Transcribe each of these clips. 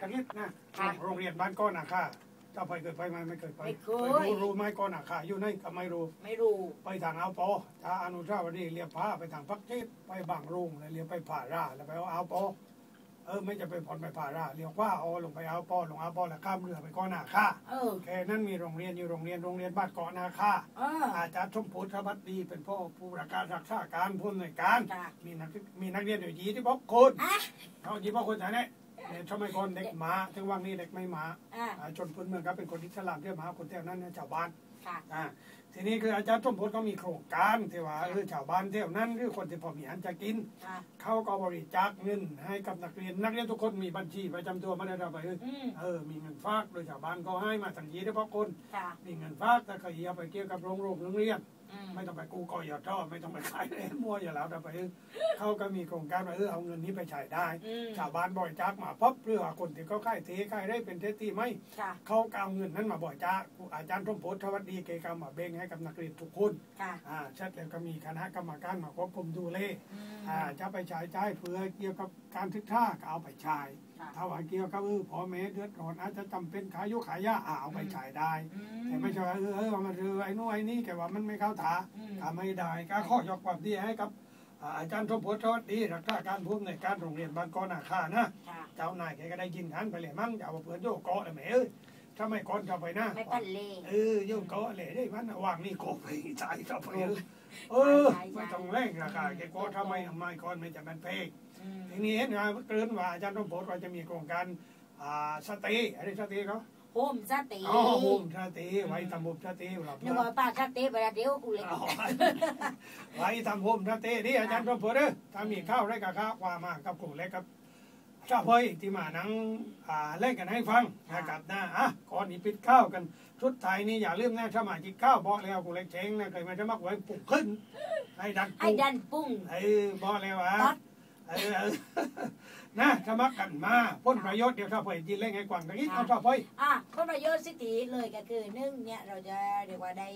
ตะกี้นะค่ะโรงเรียนบ้านก้อนนาคาเจ้าไปเคยไปไหมไม่เคยไปไม่เคยรู้รู้ไหมก้อนนาคาอยู่ในก็ไม่รู้ ไม่รู้ ไปทางเอาปอถ้าอนุชาวดีเรียบผ้าไปทางพักเทพไปบางรุงแล้วเรียบไปผ่าราแล้วไปเอาเอาปอเออไม่จะไปผ่อนไปผ่าราเรียวว่าอ๋อลงไปเอาปอลงเอาปอแล้วข้ามเรือไปก้อนนาคาเออแค่นั้นมีโรงเรียนอยู่โรงเรียนโรงเรียนบ้านเกาะนาคาเอออาจารย์ชมพูธวัฒดีเป็นพ่อผู้ประกาศรักษาการผู้อำนวยการจ้ะมีนักมีนักเรียนอยู่ยี่ที่บอกคนอะเขายี่บอกคนไหนเนี่ยเนี่ย ชาวไม่คนเด็กหมาถึงว่างนี้เด็กไม่หมาอะอ่าชนพื้นเมืองครับเป็นคนอิสลามที่มาคนแถวนั้นเนี่ยชาวบ้านค่ะอ่าทีนี้คืออาจารย์ชมพูก็มีโครงการที่ว่าเออชาวบ้านแถวนั้นหรือคนที่พอมีอันจะกินค่ะเขาก็บริจาคเงินให้กับนักเรียนนักเรียนทุกคนมีบัญชีประจำตัวมาได้รับไปเอออืมเออมีเงินฝากโดยชาวบ้านก็ให้มาทั้งยี่ที่พอคนค่ะมีเงินฝากแต่เขาเอาไปเกี่ยวกับโรงโรงโรงเรียนอืม ไม่ต้องไปกู้กอยอทอไม่ต้องไปขายเล่นมั่วอยู่แล้วแต่ไปเออเขาก็มีโครงการว่าเออเอาเงินนี้ไปใช้ได้อืมชาวบ้านบริจาคมาพับเพื่อคนที่เขาค่ายเทค่ายได้เป็นเทสที่ไม่ค่ะเขาก็เอาเงินนั้นมาบริจาคอาจารย์ทมโพธวัฒดีเกกามาเบ่งให้กับนักเรียนทุกคนค่ะอ่าเสร็จแล้วก็มีคณะกรรมการมาควบคุมดูแลอืมอ่าจะไปใช้จ่ายเพื่อเกี่ยวกับการศึกษาก็เอาไปใช้ค่ะถ้าว่าเกี่ยวกับเออพ่อแม่เดือดร้อนอาจจะจำเป็นขายยุขายยาอ่าเอาไปใช้ได้อืแต่ไม่ใช่ว่าเออเออว่ามันเออไอ้นู่นไอ้นี่แกว่ามันไม่เข้าถาอืมทำไม่ได้ก็ข้อยกความดีให้กับอ่าอาจารย์ทมโพธวัฒดีรักษาการผู้อำนวยการโรงเรียนบ้านกอนาคานะค่ะเจ้านายแกก็ได้ยินทันไปเลยมั้งจะเอาเพื่อนโยกเกาะเลยแหม่เอ้ยถ้าไม่ก่อนจะไปนะไม่ปันเลเออโยกเกาะเลยได้มันวางนี่โกไปใจจะไปเออเออใช่ใช่ไม่ต้องแรงราคาแกก็ทำไมทำไมก่อนไม่จะมันเพกอืมทีนี้เห็นไงเกินว่าอาจารย์ต้องโพสต์ว่าจะมีโครงการอ่าสเตย์อะไรสเตย์เขา โฮมสเตย์อ๋อโฮมสเตย์ไว้ทำโฮมสเตย์หลับนึกว่าป้าสเตย์ไปแล้วเดี๋ยวกูเลยอ๋อไว้ทำโฮมสเตย์นี่อาจารย์ต้องโพสต์เด้อถ้ามีข้าวได้กับข้าวว่ามากับกลุ่มเล็กครับเจ้าพ่อยที่มานั่งอ่าเล่นกันให้ฟังนะครับนะอะก่อนนี้ปิดข้าวกันชุดไทยนี่อย่าลืมนะสมาชิกข้าวบอกแล้วกูเล็กเชงนะเคยมาจะมักไว้ปลุกขึ้นให้ดันไอ้ปลุกดันปุ้งเออบอกแล้วอะตัดเออเออ นะสมัครกันมาพ้นประโยชน์เดี๋ยวเจ้าพ่อยจีนเล่นให้กวางตรงนี้เอาเจ้าพ่อยอะผลประโยชน์สิทธิเลยก็คือหนึ่งเนี่ยเราจะเรียกว่าได้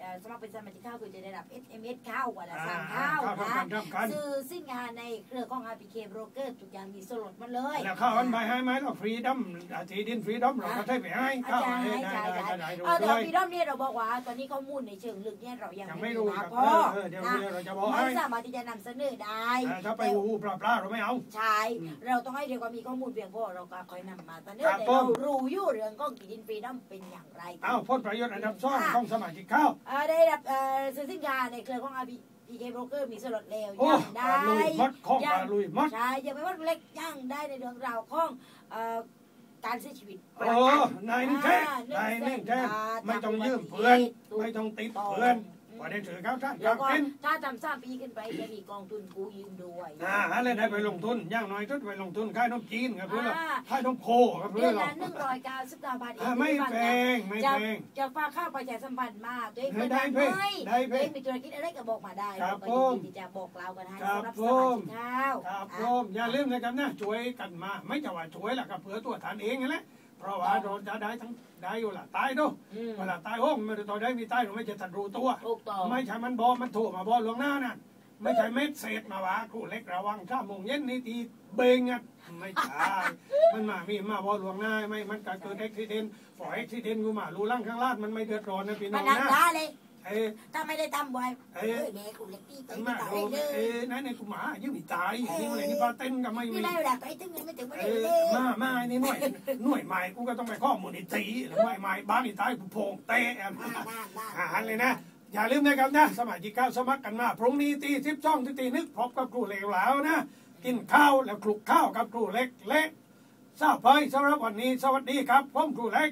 เอ่อสมัครเป็นสมาชิกข้าวคือจะได้รับ SMS ข้าวกว่าละอ่าสั่งข้าวข้าวทำนะกันทำกันซื้อสินค้าในเครือของ RPK Broker ทุกอย่างมีส่วนลดมาเลยแล้วข้าวอันใบให้ไหมเราฟรีดัมทีดินฟรีดัมเราก็ใช้ไปให้อาข้าวจารย์ให้ให้ได้ จ่ายได้จ่ายได้ได้ดูเอาแต่ด้วยพี่ด้อมเนี่ยเราบอกว่า ตอนนี้ข้อมูลในเชิงลึกเนี่ยเรายังยังไม่ไม่มีรู้มาครับพอเออเดี๋ยวนะเดี๋ยวเราจะบอกไม่ให้สามารถที่จะนำเสนอได้อ่าถ้าไปหูปลาปลาเราไม่เอาใช่อืมเราต้องให้เรียกว่ามีข้อมูลเพียงพอเราก็ค่อยนำมาเสนอครับแต่ผเรามรู้อยู่เรื่องของที่ดินฟรีดอมเป็นอย่างไรเอาพ้นประโยชน์อันดับสองของสมาชิกข้าวเอ่อได้รับเอ่อซื้อสินค้าในเครือของ RPK Broker มีส่วนลดแล้วโอ้ยังได้ลุยมัดของยังลุยมัดใช่ยังไม่ว่าเล็กย่างได้ในเรื่องราวของเอ่อ การเสียชีวิตโอ้นายนี่แท้นายนี่แท้ไม่ต้องยืมเพื่อน ไม่ต้องติดเพื่อน ว่าได้ถือข้าวท่านแล้กาวรก็เป็นถ้าทำสามปีขึ้นไปจะมีกองทุนกู้ยืมด้วยอ่าอะไรได้ไปลงทุนอย่างน้อยก็ไปลงทุนค่ายน้ำจีนกับเพื่อนเราอ่าค่ายน้ำโคกับเดืเพื่ออนนเรา ละหนึ่งร้อยเก้าสิบเก้าบาทเออ่างไม่แพงไม่จะแพงจะฝากข้าวประชาสัมพันธ์มาตัวเองเฮ้เปิยดได้ร้านเพ่ไหมได้ตัวเพ่เองมีธุรกิจอะไรก็บอกมาได้ครัเราบก็ยินผมดีที่จะบอกเรากันให้ครับสำหรับผสมามชิกข้าวครับอะผมอย่าลืมนะครับนะช่วยกันมา ไม่จะว่าช่วยล่ะกับเผื่อตัวทานเองนั่นแหละ เพราะว่าเราจะได้ทั้งได้อยู่ล่ะตายด้วยอืมเวลาตายโอ้ไม่ได้ตัวได้มีตายเราไม่จะทันรู้ตัวถูกต้องไม่ใช่มันบอมันถูกมาบอลวงหน้านั่นไม่ใช่เม็ดเศษมาว่าครูเล็กระวังถ้าโมงเย็นนี่ทีเบงอะไม่ใช่มันมามีมาบอลวงหน้าไม่มันก็เกิดอุบิเหตุฝอยอุบิเหตุกูมารู้ล่างข้างลาดมันไม่เดือดร้อนนะพี่น้มาองนั่งนะได้ เลยเอ้ยถ้าไม่ได้ทำบ่อยเอ้เอ้ยยแม่คุณเล็กพี่ไปตั้งไม่มาตายโอ้เลยเอ้ยนั่นเนี่ยกูหมายืมอีตายนี่อะไรนี่ปลาเต้นก็ไม่นี่มีได้เวลาไปถึงเงินไม่ถึงไม่เอได้อเลยมามาไอ้นี่หน่วยหน่วยใหม่กูก็ต้องไปข้อมูลนิธิหรือหน่วยใหม่บ้านอีตายกูโพงเตะอะมาได้ได้อาหารเลยนะอย่าลืมนะครับนะสมัยจีก้าสมัครกันมาพรุ่งนี้ตีสิบสองตีนึกพบกับครูเหลวแล้วนะกินข้าวแล้วคลุกข้าวกับครูเล็กเล็กทราบไปสำหรับวันนี้สวัสดีครับผมครูเล็ก